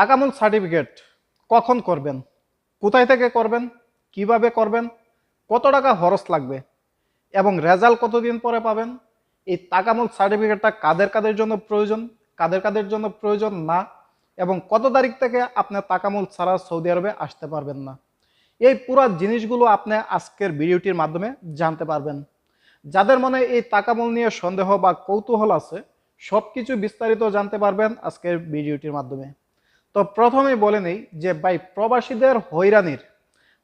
তাকামুল certificate কখন করবেন? কোথায় থেকে করবেন? কীভাবে করবেন? কত টাকা খরচ লাগবে? এবং রেজাল্ট কতদিন পরে পাবেন? এই তাকামুল সার্টিফিকেটটা কাদের কাদের জন্য প্রয়োজন? কাদের কাদের জন্য প্রয়োজন না? এবং কত তারিখ থেকে আপনি তাকামুল ছাড়া সৌদি আরবে আসতে পারবেন না? এই পুরো জিনিসগুলো আপনি আজকের ভিডিওটির মাধ্যমে জানতে পারবেন। যাদের মনে এই তাকামুল নিয়ে সন্দেহ বা কৌতূহল আছে সব কিছু বিস্তারিত জানতে পারবেন আজকের ভিডিওটির মাধ্যমে। তো প্রথমেই বলে নেই যে, ভাই, প্রবাসীদের হৈরানির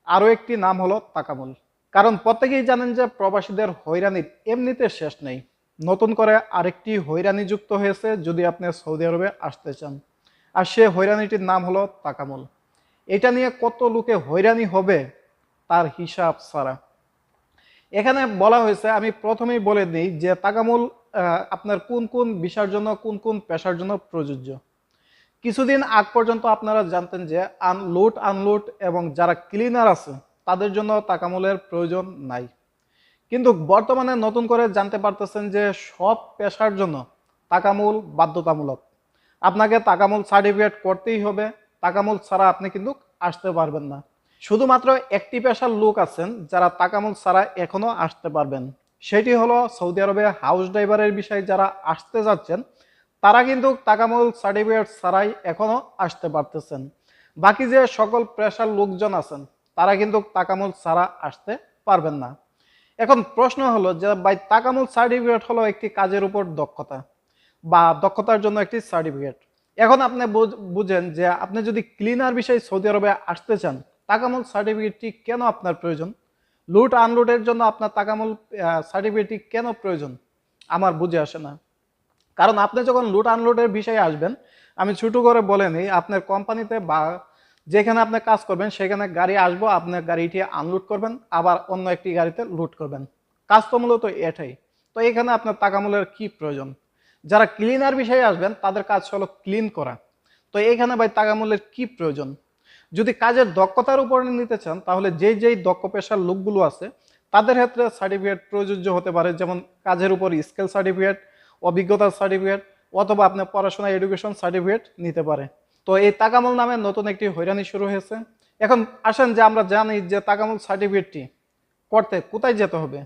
আরও একটি নাম হলো তাকামুল। কারণ প্রত্যেকেই জানেন যে, প্রবাসীদের হয়রানির এমনিতে শেষ নেই। নতুন করে আরেকটি হয়রানি যুক্ত হয়েছে যদি আপনি সৌদি আরবে আসতে চান। আর সে হৈরানিটির নাম হলো তাকামুল। এটা নিয়ে কত লোকে হয়রানি হবে তার হিসাব ছাড়া। এখানে বলা হয়েছে, আমি প্রথমেই বলে দিই যে, তাকামুল আপনার কোন কোন বিষয়ের জন্য, কোন কোন পেশার জন্য প্রযোজ্য। কিছুদিন আগ পর্যন্ত আপনারা জানতেন যে আনলোড আনলোড এবং যারা ক্লিনার আছে, তাদের জন্য তাকামুলের প্রয়োজন নাই। কিন্তু বর্তমানে নতুন করে জানতে পারতেছেন যে সব পেশার জন্য তাকামুল বাধ্যতামূলক। আপনাকে তাকামুল সার্টিফিকেট করতেই হবে, তাকামুল ছাড়া আপনি কিন্তু আসতে পারবেন না। শুধুমাত্র একটি পেশার লোক আছেন যারা তাকামুল ছাড়া এখনও আসতে পারবেন। সেটি হলো সৌদি আরবে হাউস ড্রাইভারের বিষয়ে যারা আসতে যাচ্ছেন তারা কিন্তু তাকামুল সার্টিফিকেট ছাড়াই এখনও আসতে পারতেছেন। বাকি যে সকল পেশার লোকজন আছেন, তারা কিন্তু তাকামুল ছাড়া আসতে পারবেন না। এখন প্রশ্ন হলো যে, ভাই, তাকামুল সার্টিফিকেট হলো একটি কাজের উপর দক্ষতা বা দক্ষতার জন্য একটি সার্টিফিকেট। এখন আপনি বুঝ- বুঝেন যে, আপনি যদি ক্লিনার বিষয়ে সৌদি আরবে আসতে চান, তাকামুল সার্টিফিকেটটি কেন আপনার প্রয়োজন? লুট আনলুটের জন্য আপনার তাকামুল সার্টিফিকেটটি কেন প্রয়োজন? আমার বুঝে আসে না। কারণ আপনি যখন লুট আনলোডের বিষয়ে আসবেন, আমি ছোটো করে বলে নিই, আপনার কোম্পানিতে বা যেখানে আপনি কাজ করবেন, সেখানে গাড়ি আসব, আপনার গাড়িটি আনলোড করবেন, আবার অন্য একটি গাড়িতে লুট করবেন। কাজ তো মূলত এটাই। তো এখানে আপনার তাকামূলের কী প্রয়োজন? যারা ক্লিনার বিষয়ে আসবেন, তাদের কাজ হলো ক্লিন করা। তো এখানে ভাই তাকামূলের কী প্রয়োজন? যদি কাজের দক্ষতার উপর নিতে চান, তাহলে যেই যেই দক্ষ পেশার লোকগুলো আছে, তাদের ক্ষেত্রে সার্টিফিকেট প্রযোজ্য হতে পারে, যেমন কাজের উপর স্কেল সার্টিফিকেট অভিজ্ঞতার সার্টিফিকেট অথবা আপনার পড়াশোনা এডুকেশন সার্টিফিকেট নিতে পারে। তো এই তাকামুল নামে নতুন একটি হয়রানি শুরু হয়েছে। এখন আসেন যে আমরা জানি যে তাকামুল সার্টিফিকেটটি করতে কোথায় যেতে হবে।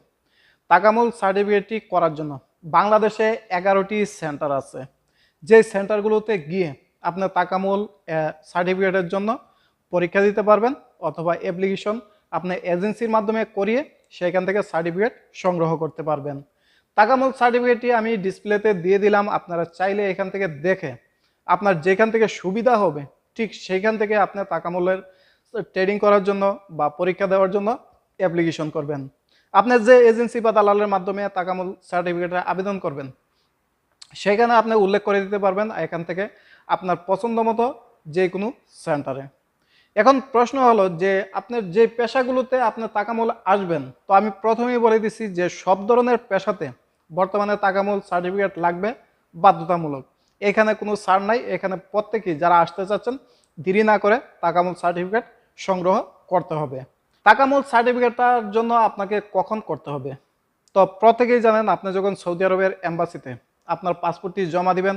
তাকামুল সার্টিফিকেটটি করার জন্য বাংলাদেশে এগারোটি সেন্টার আছে। যে সেন্টারগুলোতে গিয়ে আপনার তাকামুল সার্টিফিকেটের জন্য পরীক্ষা দিতে পারবেন অথবা অ্যাপ্লিকেশন আপনি এজেন্সির মাধ্যমে করিয়ে সেখান থেকে সার্টিফিকেট সংগ্রহ করতে পারবেন। তাকামুল সার্টিফিকেটটি আমি ডিসপ্লেতে দিয়ে দিলাম, আপনারা চাইলে এখান থেকে দেখে আপনার যেখান থেকে সুবিধা হবে, ঠিক সেইখান থেকে আপনি তাকামুলের ট্রেডিং করার জন্য বা পরীক্ষা দেওয়ার জন্য অ্যাপ্লিকেশন করবেন। আপনার যে এজেন্সি বা দালালের মাধ্যমে তাকামুল সার্টিফিকেটের আবেদন করবেন, সেখানে আপনি উল্লেখ করে দিতে পারবেন এখান থেকে আপনার পছন্দ মতো যে কোনো সেন্টারে এখন প্রশ্ন হলো যে আপনার যে পেশাগুলোতে আপনার তাকামুল আসবেন, তো আমি প্রথমেই বলে দিছি যে সব ধরনের পেশাতে বর্তমানে তাকামূল সার্টিফিকেট লাগবে বাধ্যতামূলক। এখানে কোনো সার নাই, এখানে প্রত্যেকেই যারা আসতে চাচ্ছেন, দেরি না করে তাকামূল সার্টিফিকেট সংগ্রহ করতে হবে। তাকামুল সার্টিফিকেটটার জন্য আপনাকে কখন করতে হবে? তো প্রত্যেকেই জানেন, আপনি যখন সৌদি আরবের এম্বাসিতে আপনার পাসপোর্টটি জমা দিবেন,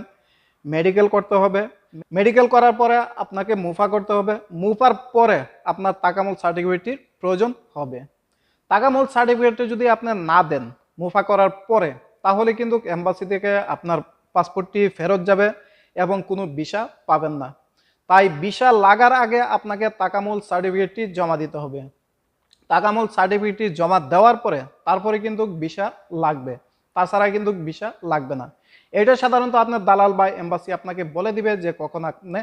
মেডিকেল করতে হবে। মেডিকেল করার পরে আপনাকে মুফা করতে হবে। মুফার পরে আপনার তাকামূল সার্টিফিকেটটির প্রয়োজন হবে। তাকামুল সার্টিফিকেটটি যদি আপনি না দেন মুফা করার পরে, তাহলে কিন্তু এম্বাসি থেকে আপনার পাসপোর্টটি ফেরত যাবে এবং কোনো ভিসা পাবেন না। তাই ভিসা লাগার আগে আপনাকে তাকামুল সার্টিফিকেটটি জমা দিতে হবে। তাকামুল সার্টিফিকেটটি জমা দেওয়ার পরে, তারপরে কিন্তু ভিসা লাগবে। তাছাড়া কিন্তু ভিসা লাগবে না। এটা সাধারণত আপনার দালাল বা এম্বাসি আপনাকে বলে দিবে যে কখন আপনি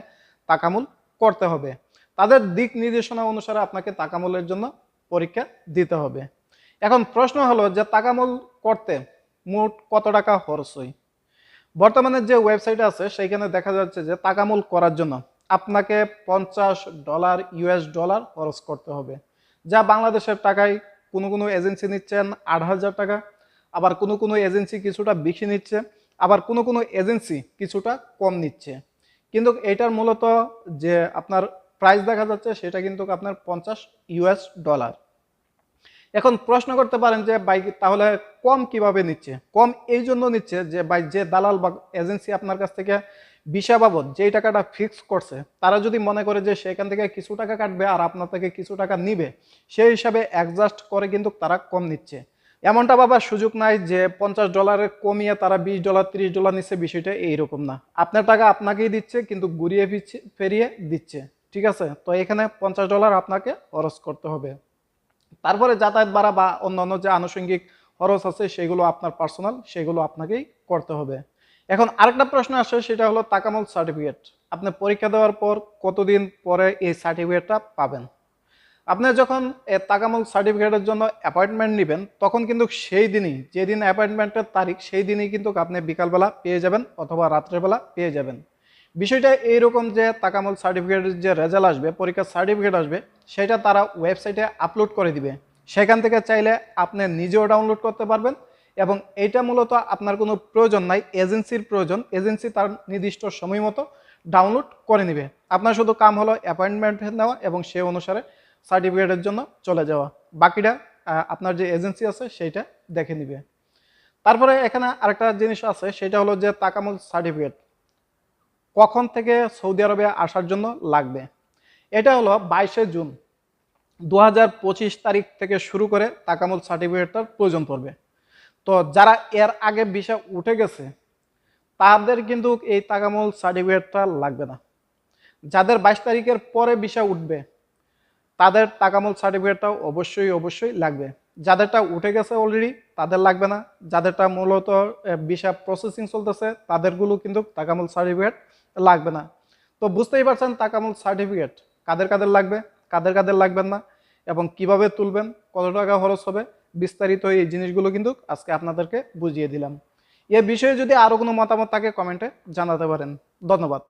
তাকামুল করতে হবে। তাদের দিক নির্দেশনা অনুসারে আপনাকে তাকামুলের জন্য পরীক্ষা দিতে হবে। এখন প্রশ্ন হলো যে তাকামুল করতে মোট কত টাকা খরচ হয়? বর্তমানে যে ওয়েবসাইট আছে, সেইখানে দেখা যাচ্ছে যে তাকামুল করার জন্য আপনাকে পঞ্চাশ ডলার, ইউএস ডলার খরচ করতে হবে। যা বাংলাদেশের টাকায় কোনো কোনো এজেন্সি নিচ্ছেন আট হাজার টাকা, আবার কোনো কোনো এজেন্সি কিছুটা বেশি নিচ্ছে, আবার কোনো কোনো এজেন্সি কিছুটা কম নিচ্ছে। কিন্তু এটার মূলত যে আপনার প্রাইস দেখা যাচ্ছে, সেটা কিন্তু আপনার পঞ্চাশ ইউএস ডলার। এখন প্রশ্ন করতে পারেন যে বাইক তাহলে কম কীভাবে নিচ্ছে? কম এই জন্য নিচ্ছে যে বাই যে দালাল বা এজেন্সি আপনার কাছ থেকে ভিসা বাবদ যেই টাকাটা ফিক্স করছে, তারা যদি মনে করে যে সেখান থেকে কিছু টাকা কাটবে আর আপনার থেকে কিছু টাকা নিবে, সেই হিসাবে অ্যাডজাস্ট করে কিন্তু তারা কম নিচ্ছে। এমনটা বাবার সুযোগ নাই যে পঞ্চাশ ডলারের কমিয়ে তারা বিশ ডলার তিরিশ ডলার নিচ্ছে, বিষয়টা এইরকম না। আপনার টাকা আপনাকেই দিচ্ছে, কিন্তু ঘুরিয়ে ফেরিয়ে দিচ্ছে। ঠিক আছে? তো এখানে পঞ্চাশ ডলার আপনাকে খরচ করতে হবে। তারপরে যাতায়াত ভাড়া বা অন্যান্য যে আনুষঙ্গিক খরচ আছে, সেগুলো আপনার পার্সোনাল সেগুলো আপনাকেই করতে হবে। এখন আরেকটা প্রশ্ন আসে, সেটা হলো তাকামল সার্টিফিকেট আপনি পরীক্ষা দেওয়ার পর কতদিন পরে এই সার্টিফিকেটটা পাবেন? আপনি যখন তাকামল সার্টিফিকেটের জন্য অ্যাপয়েন্টমেন্ট নেবেন, তখন কিন্তু সেই দিনই, যেদিন অ্যাপয়েন্টমেন্টের তারিখ, সেই দিনই কিন্তু আপনি বিকালবেলা পেয়ে যাবেন অথবা রাত্রেবেলা পেয়ে যাবেন। বিষয়টা এইরকম যে তাকামল সার্টিফিকেটের যে রেজাল্ট আসবে, পরীক্ষার সার্টিফিকেট আসবে, সেটা তারা ওয়েবসাইটে আপলোড করে দিবে। সেখান থেকে চাইলে আপনি নিজেও ডাউনলোড করতে পারবেন এবং এটা মূলত আপনার কোনো প্রয়োজন নাই এজেন্সির প্রয়োজন। এজেন্সি তার নির্দিষ্ট সময় মতো ডাউনলোড করে নেবে। আপনার শুধু কাম হলো অ্যাপয়েন্টমেন্ট নেওয়া এবং সে অনুসারে সার্টিফিকেটের জন্য চলে যাওয়া। বাকিটা আপনার যে এজেন্সি আছে সেইটা দেখে নিবে। তারপরে এখানে আরেকটা জিনিস আছে, সেটা হলো যে তাকামল সার্টিফিকেট কখন থেকে সৌদি আরবে আসার জন্য লাগবে? এটা হলো বাইশে জুন দু হাজার পঁচিশ তারিখ থেকে শুরু করে তাকামুল সার্টিফিকেটটার প্রয়োজন পড়বে। তো যারা এর আগে বিষয় উঠে গেছে, তাদের কিন্তু এই তাকামুল সার্টিফিকেটটা লাগবে না। যাদের বাইশ তারিখের পরে বিষয় উঠবে, তাদের তাকামুল সার্টিফিকেটটাও অবশ্যই অবশ্যই লাগবে। যাদেরটা উঠে গেছে অলরেডি তাদের লাগবে না। যাদেরটা মূলত ভিসা প্রসেসিং চলতেছে, তাদেরগুলো কিন্তু তাকামুল সার্টিফিকেট লাগবে না। তো বুঝতেই পারছেন তাকামুল সার্টিফিকেট কাদের কাদের লাগবে, কাদের কাদের লাগবেন না এবং কীভাবে তুলবেন, কত টাকা খরচ হবে, বিস্তারিত এই জিনিসগুলো কিন্তু আজকে আপনাদেরকে বুঝিয়ে দিলাম। এ বিষয়ে যদি আরও কোনো মতামত থাকে কমেন্টে জানাতে পারেন। ধন্যবাদ।